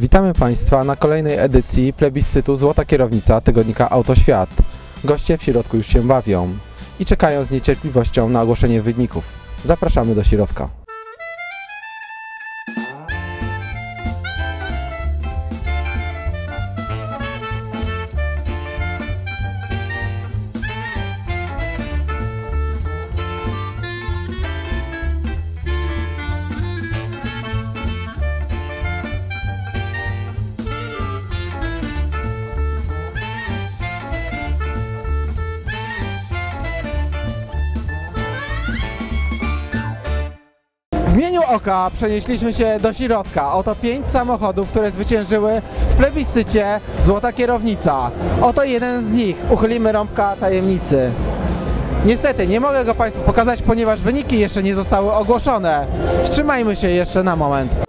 Witamy Państwa na kolejnej edycji plebiscytu Złota Kierownica tygodnika Autoświat. Goście w środku już się bawią i czekają z niecierpliwością na ogłoszenie wyników. Zapraszamy do środka. Oka przenieśliśmy się do środka. Oto pięć samochodów, które zwyciężyły w plebiscycie Złota Kierownica. Oto jeden z nich. Uchylimy rąbka tajemnicy. Niestety nie mogę go Państwu pokazać, ponieważ wyniki jeszcze nie zostały ogłoszone. Wstrzymajmy się jeszcze na moment.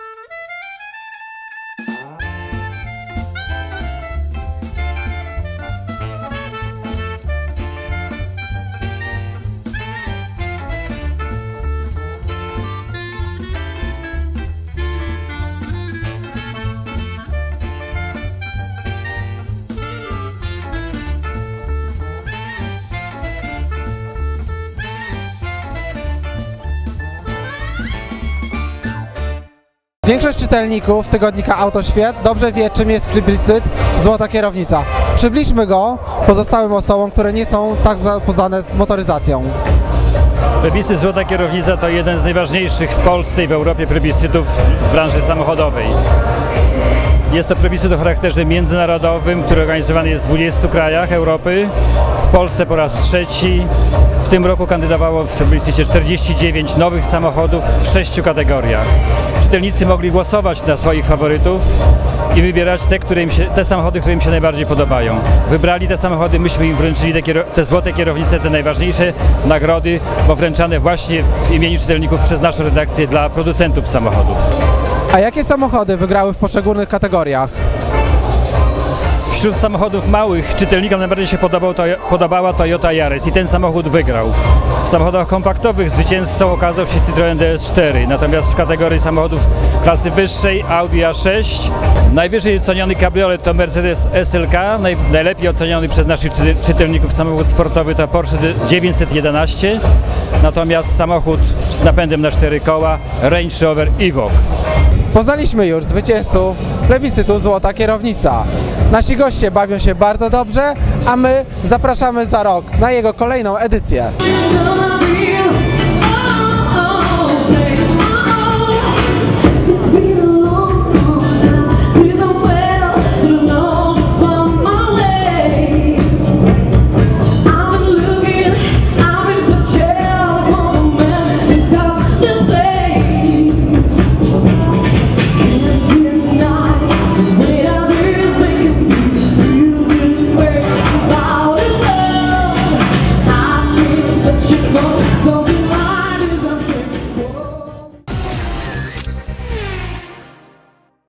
Większość czytelników tygodnika Autoświat dobrze wie, czym jest plebiscyt Złota Kierownica. Przybliżmy go pozostałym osobom, które nie są tak zapoznane z motoryzacją. Plebiscyt Złota Kierownica to jeden z najważniejszych w Polsce i w Europie plebiscytów w branży samochodowej. Jest to plebiscyt o charakterze międzynarodowym, który organizowany jest w 20 krajach Europy. W Polsce po raz trzeci. W tym roku kandydowało w plebiscycie 49 nowych samochodów w sześciu kategoriach. Czytelnicy mogli głosować na swoich faworytów i wybierać te, które im się, te samochody, które im się najbardziej podobają. Wybrali te samochody, myśmy im wręczyli te, te złote kierownice, te najważniejsze nagrody, bo wręczane właśnie w imieniu czytelników przez naszą redakcję dla producentów samochodów. A jakie samochody wygrały w poszczególnych kategoriach? Wśród samochodów małych czytelnikom najbardziej się podobał, to, podobała Toyota Yaris i ten samochód wygrał. W samochodach kompaktowych zwycięzcą okazał się Citroen DS4, natomiast w kategorii samochodów klasy wyższej Audi A6 najwyżej oceniony kabriolet to Mercedes SLK, naj, najlepiej oceniony przez naszych czytelników samochód sportowy to Porsche 911, natomiast samochód z napędem na cztery koła Range Rover Evoque. Poznaliśmy już zwycięzców plebiscytu Złota Kierownica. Nasi goście bawią się bardzo dobrze, a my zapraszamy za rok na jego kolejną edycję.